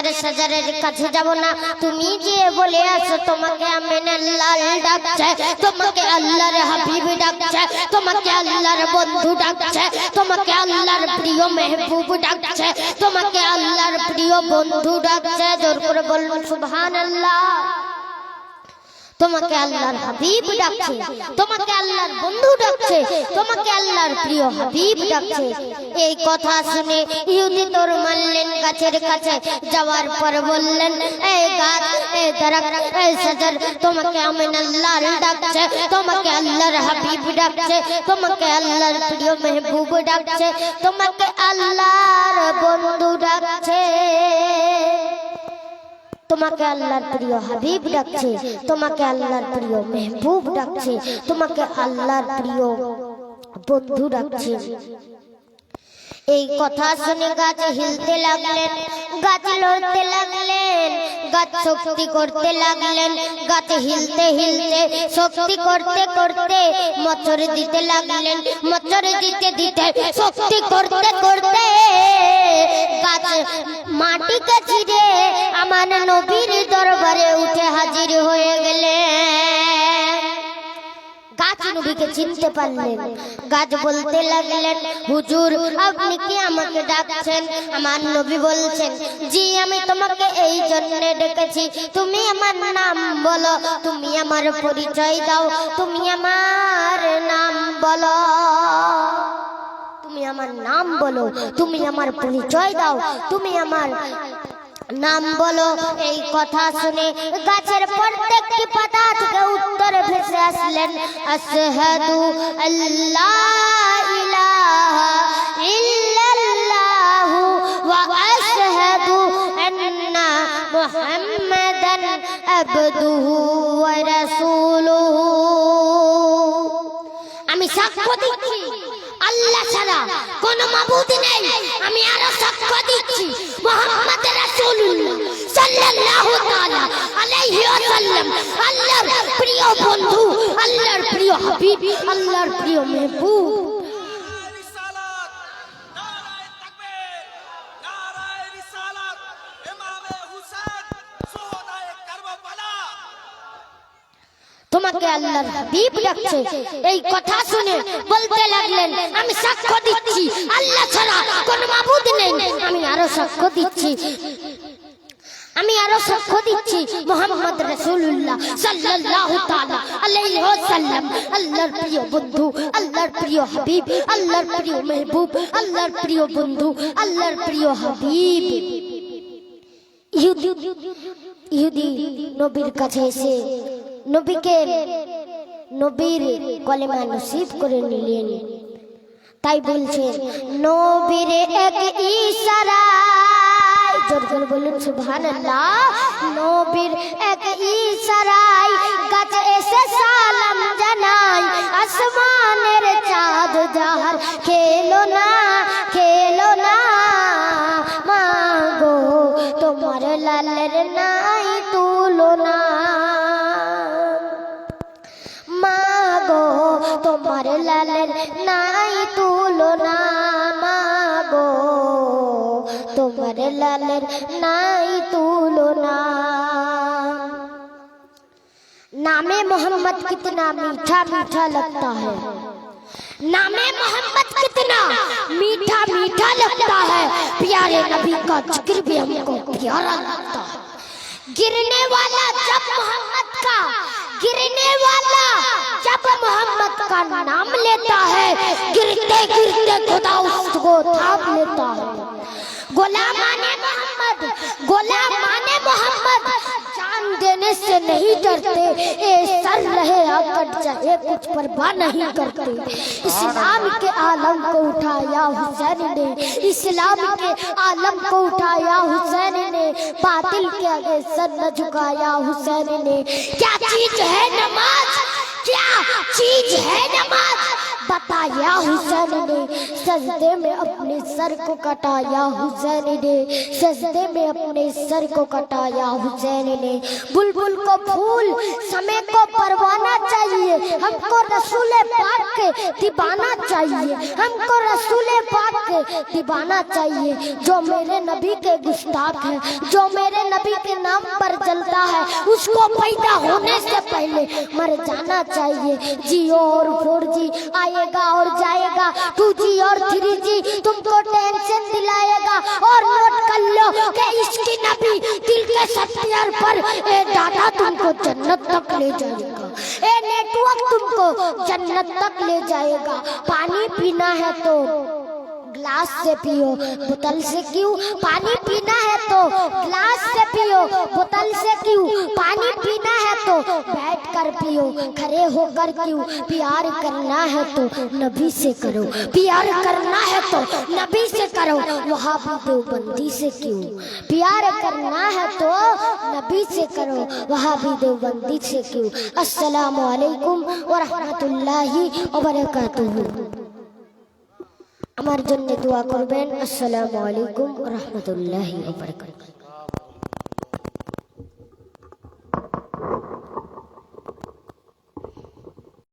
আর সাজারের কাছে যাব না। তুমি গিয়ে বলে আসো তোমাকে লাল ডাকছে, তোমাকে আল্লাহর হাবিব ডাকছে, তোমাকে আল্লাহর বন্ধু ডাকছে, তোমাকে আল্লাহর প্রিয় মেহবুব ডাকছে, তোমাকে আল্লাহর প্রিয় বন্ধু ডাকছে। জোর করে বলুন, সুবহানাল্লাহ। তোমাকে আল্লাহর হাবিব ডাকছে, তোমাকে আল্লাহর বন্ধু ডাকছে, তোমাকে আল্লাহর প্রিয় হাবিব ডাকছে। এই কথা শুনে ইহুদি তোর মারলেন গাছের কাছে। যাওয়ার পর বললেন এই গাছ এই দারাক তোমাকে আমিন আল্লাহর ডাকছে, তোমাকে আল্লাহর হাবিব ডাকছে, তোমাকে আল্লাহর প্রিয় মেহবুব ডাকছে, তোমাকে আল্লাহর বন্ধু ডাকছে। তোমাকে আল্লাহর প্রিয় হাবিব ডাকছে, তোমাকে আল্লাহর প্রিয় মেহবুব ডাকছে, তোমাকে আল্লাহর প্রিয় বন্ধু ডাকছে। এই কথা শুনে গাছ হিলতে লাগলেন, গাছ লড়তে লাগলেন, গাছ শক্তি করতে লাগলেন, গাছ হিলতে হিলতে, শক্তি করতে করতে মচর দিতে লাগলেন মচর দিতে দিতে, শক্তি করতে করতে গাছ মাটিকে ছিঁড়ে আমার নবীর দরবারে উঠে হাজির হয়ে গেলেন। নবীকে চিনতে পারলেন। গাছ বলতে লাগলেন, হুজুর, আপনি কি আমাকে ডাকছেন? আমার নবী বলছেন, জি, আমি তোমাকে এই জন্য ডেকেছি। তুমি আমার নাম বলো, তুমি আমার পরিচয় দাও, তুমি আমার নাম বলো। তুমি আমার নাম বলো, তুমি আমার পরিচয় দাও, তুমি আমার নাম বলো, এই কথা শুনে গাছের প্রত্যেকটি পাতা থেকে উত্তরে ভেসে আসলেন। আশহাদু আল্লাহ ইলাহা ইল্লাল্লাহু ওয়া আশহাদু আন্না মুহাম্মাদান আবদুহু ওয়া রাসূলুহু। আমি সাক্ষ্য দিচ্ছি। আল্লাহ ছাড়া কোন মাবুদ নেই। আমি আরও সাক্ষ্য দিচ্ছি। মোহাম্মদ রাসূলুল্লাহ আলাইহি ওয়াসাল্লাম, আল্লাহর প্রিয় বন্ধু, আল্লাহর প্রিয় হাবিব, আল্লাহর প্রিয় মেহবুব। তোমাকে আল্লাহর হাবিব ডাকছে। এই কথা শুনে বলতে লাগলেন, আমি সাক্ষ্য দিচ্ছি। আল্লাহ ছাড়া কোন মাবুদ নেই। আমি আরও সাক্ষ্য দিচ্ছি। আমি আরও সাক্ষ্য দিচ্ছি মোহাম্মদ রাসূলুল্লাহ সাল্লাল্লাহু তাআলা আলাইহি ওয়াসাল্লাম। আল্লাহর প্রিয় বন্ধু, আল্লাহর প্রিয় হাবিব, আল্লাহর প্রিয় মেহবুব, আল্লাহর প্রিয় বন্ধু, আল্লাহর প্রিয় হাবিব। ইহুদি ইহুদি নবীর কাছে এসে নবীকে নবীর কলেমা নসিব করে নিলেন। তাই বলছে, নবীর এক ইশারায়। জোর করে বলুন, সুবহানাল্লাহ। নবীর এক ইশারায় গাছ এসে সালাম জানাই। আসমানের চাঁদ যাহার খেলো না তোমার লালের নাই তুলনা মাগো তোমার লালের নাই তুলনা नामे मोहम्मद कितना मीठा मीठा लगता है नामे मोहम्मद कितना मीठा मीठा लगता है प्यारे नबी का जिक्र भी हमको प्यारा लगता है गिरने वाला जब मोहम्मद का, गिरने वाला जब मोहम्मद का नाम लेता है गिरते गिरते खुदा उसको थाम लेता है गुलामाने मोहम्मद जान देने से नहीं डरते। ए, सर रहे आकट चाहे कुछ परवाह नहीं करते। इस्लाम के आलम को उठाया हुसैन ने। इस्लाम के आलम को उठाया हुसैन ने। बातिल के आगे सर न झुकाया हुसैन ने। क्या चीज़ है नमाज़? क्या चीज़ है नमाज़? बताया हुसैन ने। सजदे में अपने सर को कटाया हुसैन ने। सजदे में अपने सर को कटाया हुसैन ने। बुलबुल को फूल, समय को परवाना चाहिए। हमको रसूल पाक के दीवाना चाहिए। हमको रसूल पाक दीवाना चाहिए। जो मेरे नबी के गुस्ताख है, जो मेरे नबी के नाम पर जलता है, उसको पैदा होने से पहले मर जाना चाहिए। जियो और फोर जी आएगा और जाएगा। टू जी और थ्री जी तुमको टेंशन दिलाएगा। और नोट कर लो इसकी नबी दिल के सत्यर पर ए डाटा तुमको जन्नत तक ले जाएगा। ए नेटवर्क तुमको जन्नत तक ले जाएगा। पानी पीना है तो ग्लास से पियो, बोतल से क्यों? पानी पीना है तो ग्लास से पियो, बोतल से क्यों? तो बैठ कर पियो खड़े होकर क्यों प्यार करना है तो नबी से करो प्यार करना है तो नबी से करो वहाँ भी देवबंदी से क्यों प्यार करना है तो नबी से करो वहाँ भी देवबंदी से क्यों अस्सलाम वालेकुम व रहमतुल्लाहि व बाराकातुहू আমার জন্য দোয়া করবেন আসসালামু আলাইকুম রহমতুল্লাহি ওয়া বারাকাতুহু